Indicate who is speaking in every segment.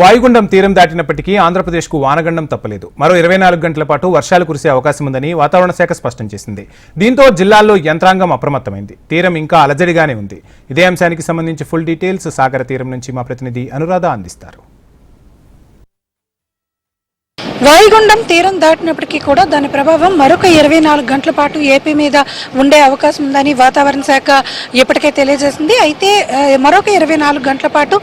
Speaker 1: వాయుగుండం తీరం దాటినప్పటికీ ఆంధ్రప్రదేశ్కు వానగండం తప్పలేదు. మరో ఇరవై నాలుగు గంటల పాటు వర్షాలు కురిసే అవకాశం ఉందని వాతావరణ శాఖ స్పష్టం చేసింది. దీంతో జిల్లాల్లో యంత్రాంగం అప్రమత్తమైంది. తీరం ఇంకా అలజడిగానే ఉంది. ఇదే అంశానికి సంబంధించి ఫుల్ డీటెయిల్స్ సాగర తీరం నుంచి మా ప్రతినిధి అనురాధ అందిస్తారు.
Speaker 2: వాయుగుండం తీరం దాటినప్పటికీ కూడా దాని ప్రభావం మరొక ఇరవై నాలుగు గంటల పాటు ఏపీ మీద ఉండే అవకాశం ఉందని వాతావరణ శాఖ ఇప్పటికే తెలియజేసింది. అయితే మరొక ఇరవై నాలుగు గంటల పాటు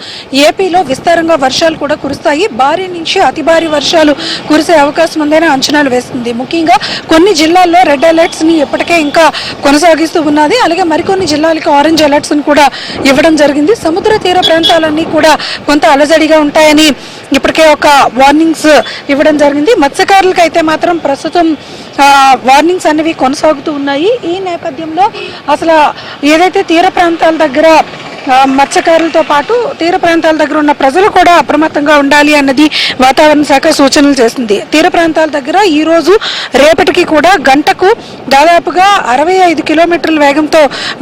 Speaker 2: ఏపీలో విస్తారంగా వర్షాలు కూడా కురుస్తాయి. భారీ నుంచి అతి భారీ వర్షాలు కురిసే అవకాశం ఉందని అంచనాలు వేస్తుంది. ముఖ్యంగా కొన్ని జిల్లాల్లో రెడ్ అలర్ట్స్ని ఇప్పటికే ఇంకా కొనసాగిస్తూ ఉన్నది. అలాగే మరికొన్ని జిల్లాలకు ఆరెంజ్ అలర్ట్స్ని కూడా ఇవ్వడం జరిగింది. సముద్ర తీర ప్రాంతాలన్నీ కూడా కొంత అలజడిగా ఉంటాయని ఇప్పటికే ఒక వార్నింగ్స్ ఇవ్వడం జరిగింది మత్స్యకారులకు అయితే మాత్రం ప్రస్తుతం వార్నింగ్స్ అనేవి కొనసాగుతూ ఉన్నాయి. ఈ నేపథ్యంలో అసలు ఏదైతే తీర ప్రాంతాల దగ్గర మత్స్యకారులతో పాటు తీర ప్రాంతాల దగ్గర ఉన్న ప్రజలు కూడా అప్రమత్తంగా ఉండాలి అన్నది వాతావరణ శాఖ సూచనలు చేసింది తీర ప్రాంతాల దగ్గర ఈ రోజు రేపటికి కూడా గంటకు దాదాపుగా అరవై ఐదు కిలోమీటర్ల వేగంతో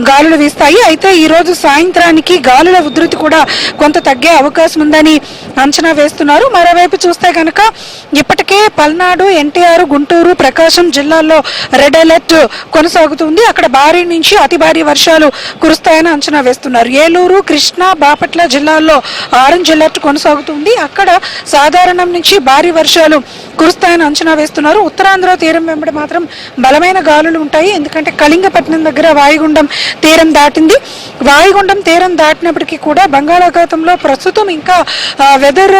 Speaker 2: గాలులు వీస్తాయి. అయితే ఈ రోజు సాయంత్రానికి గాలుల ఉధృతి కూడా కొంత తగ్గే అవకాశం ఉందని అంచనా వేస్తున్నారు. మరోవైపు చూస్తే కనుక ఇప్పటికే పల్నాడు ఎన్టీఆర్ గుంటూరు ప్రకాశం జిల్లాల్లో రెడ్ అలర్ట్ కొనసాగుతుంది అక్కడ భారీ నుంచి అతి భారీ వర్షాలు కురుస్తాయని అంచనా వేస్తున్నారు. ఏ ఏలూరు కృష్ణా బాపట్ల జిల్లాల్లో ఆరెంజ్ అలర్ట్ కొనసాగుతుంది. అక్కడ సాధారణం నుంచి భారీ వర్షాలు కురుస్తాయని అంచనా వేస్తున్నారు. ఉత్తరాంధ్ర తీరం వెంబడి మాత్రం బలమైన గాలులు ఉంటాయి. ఎందుకంటే కళింగపట్నం దగ్గర వాయుగుండం తీరం దాటింది. వాయుగుండం తీరం దాటినప్పటికీ కూడా బంగాళాఖాతంలో ప్రస్తుతం ఇంకా వెదర్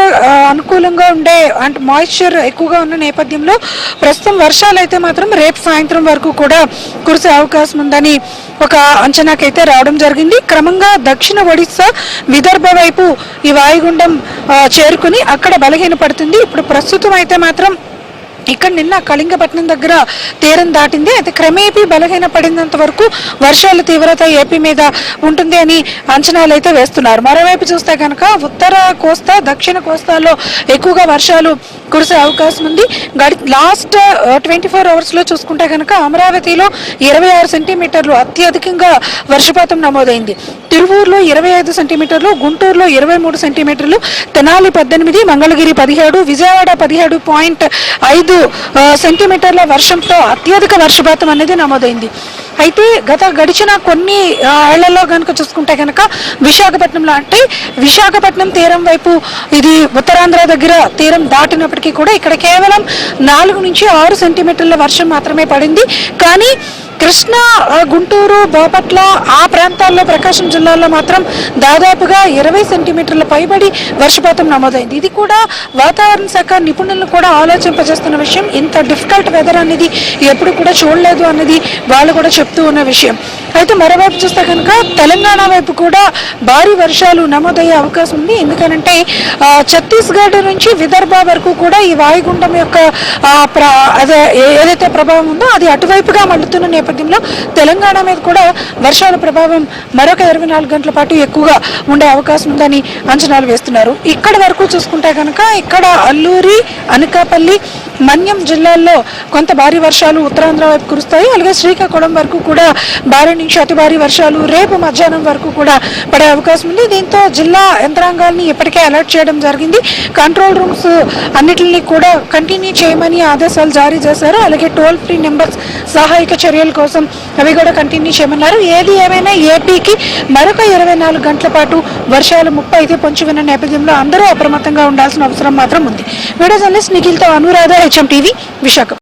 Speaker 2: అనుకూలంగా ఉండే అంటే మాయిశ్చర్ ఎక్కువగా ఉన్న నేపథ్యంలో ప్రస్తుతం వర్షాలు అయితే మాత్రం రేపు సాయంత్రం వరకు కూడా కురిసే అవకాశం ఉందని ఒక అంచనాకైతే రావడం జరిగింది. క్రమంగా దక్షిణ ఒడిశా విదర్భ వైపు ఈ వాయుగుండం చేరుకుని అక్కడ బలహీనపడుతుంది. ఇప్పుడు ప్రస్తుతం అయితే మాత్రం ఇక్కడ నిన్న కళింగపట్నం దగ్గర తీరం దాటింది. అయితే క్రమేపీ బలహీన పడినంత వరకు వర్షాల తీవ్రత ఏపీ మీద ఉంటుంది అని అంచనాలు అయితే వేస్తున్నారు. మరోవైపు చూస్తే కనుక ఉత్తర కోస్తా దక్షిణ కోస్తాలో ఎక్కువగా వర్షాలు కురిసే అవకాశం ఉంది. గడి లాస్ట్ ట్వంటీ ఫోర్ అవర్స్లో చూసుకుంటే కనుక అమరావతిలో ఇరవై ఆరు సెంటీమీటర్లు అత్యధికంగా వర్షపాతం నమోదైంది. తిరువూరులో ఇరవై ఐదు సెంటీమీటర్లు గుంటూరులో ఇరవై మూడు సెంటీమీటర్లు తెనాలి పద్దెనిమిది మంగళగిరి పదిహేడు విజయవాడ పదిహేడు పాయింట్ ఐదు సెంటీమీటర్ల వర్షంతో అత్యధిక వర్షపాతం అనేది నమోదైంది. అయితే గత గడిచిన కొన్ని ఏళ్ళలో కనుక చూసుకుంటే కనుక విశాఖపట్నంలో అంటే విశాఖపట్నం తీరం వైపు ఇది ఉత్తరాంధ్ర దగ్గర తీరం దాటినప్పటికీ కూడా ఇక్కడ కేవలం నాలుగు నుంచి ఆరు సెంటీమీటర్ల వర్షం మాత్రమే పడింది. కానీ కృష్ణా గుంటూరు బాపట్ల ఆ ప్రాంతాల్లో ప్రకాశం జిల్లాలో మాత్రం దాదాపుగా ఇరవై సెంటీమీటర్ల పైబడి వర్షపాతం నమోదైంది. ఇది కూడా వాతావరణ శాఖ నిపుణులను కూడా ఆలోచింపజేస్తున్న విషయం. ఇంత డిఫికల్ట్ వెదర్ అనేది ఎప్పుడు కూడా చూడలేదు అన్నది వాళ్ళు కూడా చెప్తూ ఉన్న విషయం. అయితే మరోవైపు చూస్తే కనుక తెలంగాణ వైపు కూడా భారీ వర్షాలు నమోదయ్యే అవకాశం ఉంది. ఎందుకనంటే ఛత్తీస్గఢ్ నుంచి విదర్భ వరకు కూడా ఈ వాయుగుండం యొక్క అదే ఏదైతే ప్రభావం ఉందో అది అటువైపుగా మళ్ళుతున్న నేపథ్యంలో తెలంగాణ మీద కూడా వర్షాల ప్రభావం మరొక ఇరవై నాలుగు గంటల పాటు ఎక్కువగా ఉండే అవకాశం ఉందని అంచనాలు వేస్తున్నారు. ఇక్కడ వరకు చూసుకుంటే కనుక ఇక్కడ అల్లూరి అనకాపల్లి మన్యం జిల్లాల్లో కొంత భారీ వర్షాలు ఉత్తరాంధ్ర వైపు కురుస్తాయి. అలాగే శ్రీకాకుళం వరకు కూడా భారీ నుంచి అతి భారీ వర్షాలు రేపు మధ్యాహ్నం వరకు కూడా పడే అవకాశం ఉంది. దీంతో జిల్లా యంత్రాంగాల్ని ఇప్పటికే అలర్ట్ చేయడం జరిగింది. కంట్రోల్ రూమ్స్ అన్నిటిని కూడా కంటిన్యూ చేయమని ఆదేశాలు జారీ చేశారు. అలాగే టోల్ ఫ్రీ నెంబర్స్ సహాయక చర్యల కోసం అవి కూడా కంటిన్యూ చేయమన్నారు. ఏది ఏమైనా ఏపీకి మరొక ఇరవై నాలుగు గంటల పాటు వర్షాలు ముప్పై అయితే పొంచి ఉన్న నేపథ్యంలో అందరూ అప్రమత్తంగా ఉండాల్సిన అవసరం మాత్రం ఉంది. వీడియో జర్నలిస్ట్ నిఖిల్తో అనురాధ హెచ్ఎం టీవీ విశాఖ